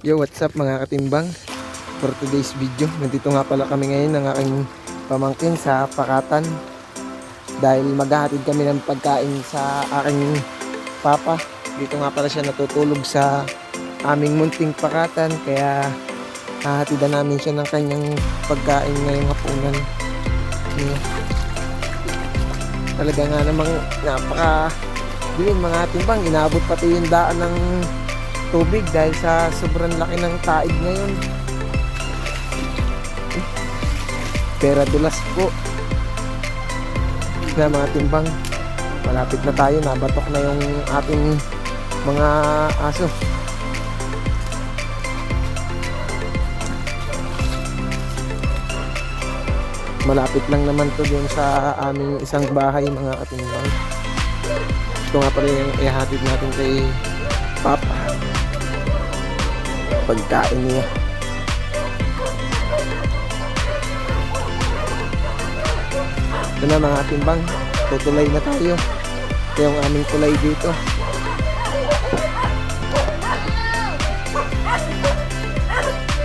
Yo, what's up mga katimbang? For today's video, nandito nga pala kami ngayon ng aking pamangkin sa Pakatan. Dahil maghahatid kami ng pagkain sa aking papa. Dito nga pala siya natutulog sa aming munting Pakatan. Kaya hahatidan namin siya ng kanyang pagkain ngayong hapunan. Talaga nga namang napaka dilim mga timbang. Inabot pati yung daan ng tubig dahil sa sobrang laki ng taig ngayon. Pera dulas po. Na mga timbang. Malapit na tayo. Nabatok na yung ating mga aso. Malapit lang naman to dun sa aming isang bahay mga katimbang. Ito nga pala yung ihatid natin kay Papa pagkain niya. Ito na mga timbang, tutulay na tayo. Ito yung aming tulay dito.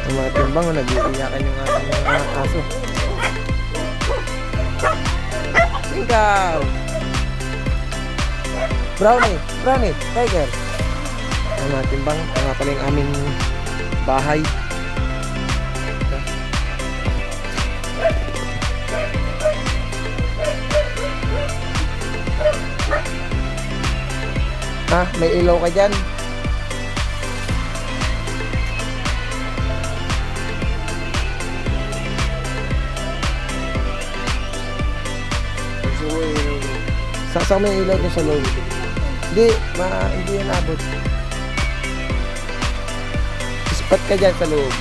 Ang mga timbang, nag-iiyakan yung ating mga aso. Ikaw! Brownie! Brownie! Tiger! Ang mga timbang, ito nga pala yung aming bahay. Ha? May ilaw ka dyan? Sa saan may ilaw dyan sa loob? Hindi, ma, hindi yan abot. Ispat ka dyan sa loob.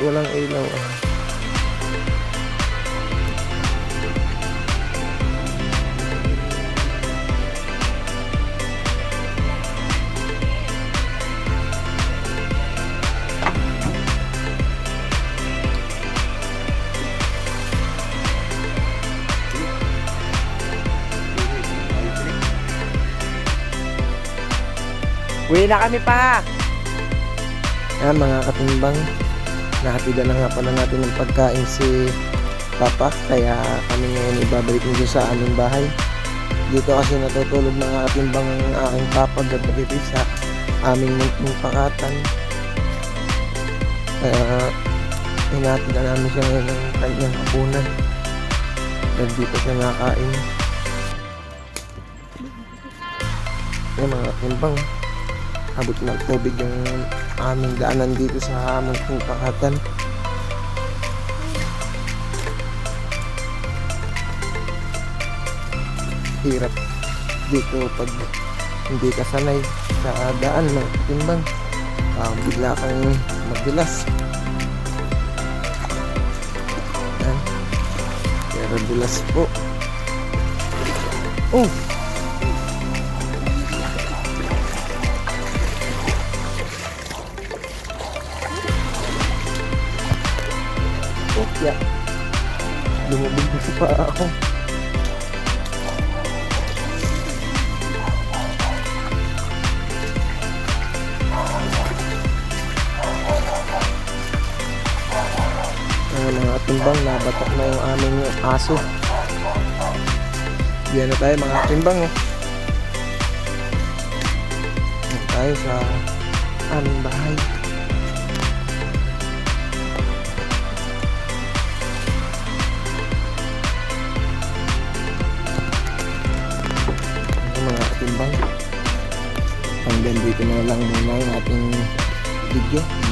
Walang ilaw ah. Uwi na kami pa! Ayan mga katimbang, nahatidan na nga pala natin ng pagkain si Papa, kaya kami ngayon ibabalik nito sa aming bahay. Dito kasi natutulog ng katimbang ang aking Papa gabi sa aming munting pakatan. Kaya hinatidan namin siya ngayon ng kanyang hapunan. Dahil dito siya nakain. Ayan mga katimbang, abot ng tubig yung aming daanan dito sa aming pakatan. Hirap dito pag hindi ka sanay sa daan ng timbang. Uh, bigla kang magdulas. Pero dulas po. Oh! Lumubog paa ako. Ayan mga timbang, nabatok na yung aming aso. Diyan na tayo mga timbang. Oh. Diyan tayo sa aming bahay. Na lang muna yung ating video.